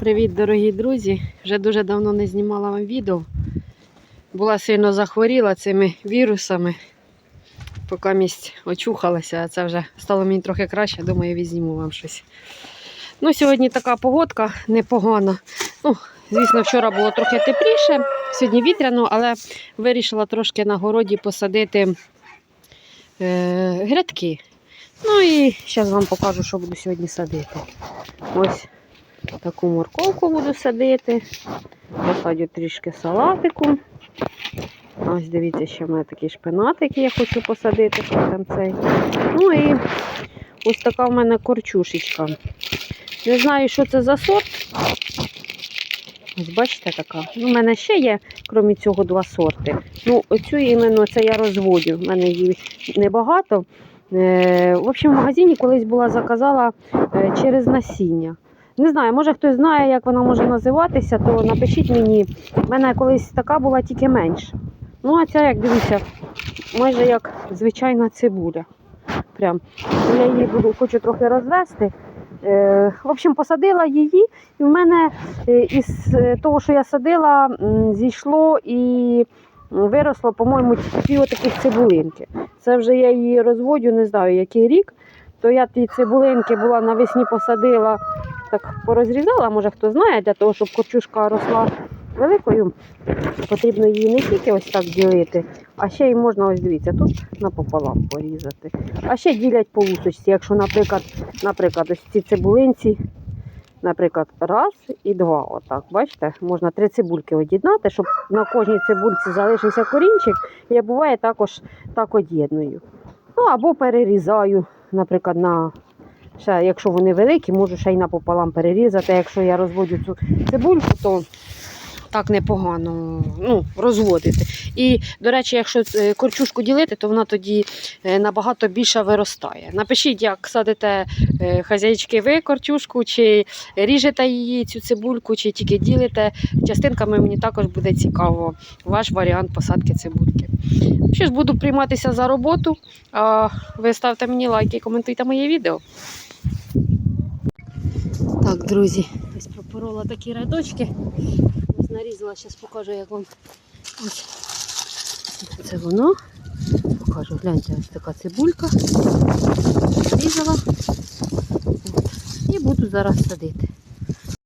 Привіт, дорогі друзі! Вже дуже давно не знімала вам відео. Була сильно захворіла цими вірусами. Поки місць очухалася, а це вже стало мені трохи краще, думаю, візніму вам щось. Ну, сьогодні така погодка непогана. Ну, звісно, вчора було трохи тепліше, сьогодні вітряно, але вирішила трошки на городі посадити е, грядки. Ну і зараз вам покажу, що буду сьогодні садити. Ось таку морковку буду садити. Посадю трішки салатику. Ось дивіться, ще в мене такий шпинат, який я хочу посадити. Там цей. Ну і ось така в мене корчушечка. Не знаю, що це за сорт. Ось бачите така. Ну, У мене ще є, крім цього, два сорти. Ну, оцю іменно це я розводю. У мене її небагато. Е, В общем, в магазині колись була заказала е, через насіння. Не знаю, може хтось знає, як вона може називатися, то напишіть мені. У мене колись така була тільки менша. Ну, а ця, як дивіться, майже як звичайна цибуля. Прям. Я її буду, хочу трохи розвести. Е, в общем, посадила її, і в мене е, із е, того, що я садила, зійшло і виросло, по-моєму, дві отаких цибулинки. Це вже я її розводю, не знаю, який рік. То я ті цибулинки була навесні посадила, так порозрізала, може хто знає, для того, щоб корчушка росла великою, потрібно її не тільки ось так ділити, а ще й можна, ось дивіться, тут напополам порізати. А ще ділять по лусочці, якщо, наприклад, наприклад, ось ці цибулинці, наприклад, раз і два. Отак, бачите, можна три цибульки од'єднати, щоб на кожній цибульці залишився корінчик. Я буває також так од'єдную. Ну або перерізаю, наприклад, на ще, якщо вони великі, можу ще й напополам перерізати. Якщо я розводю цю цибульку, то так непогано ну, розводити. І, до речі, якщо е, корчушку ділити, то вона тоді е, набагато більше виростає. Напишіть, як садите е, хазяїчки ви корчушку, чи ріжете її цю цибульку, чи тільки ділите. Частинками мені також буде цікаво ваш варіант посадки цибульки. Що ж, буду прийматися за роботу. А ви ставте мені лайки і коментуйте моє відео. Так, друзі, ось пропорола такі рядочки. Ось нарізала, зараз покажу, як вам. Ось. Це воно. Покажу, гляньте, ось така цибулька. Нарізала. От. І буду зараз садити.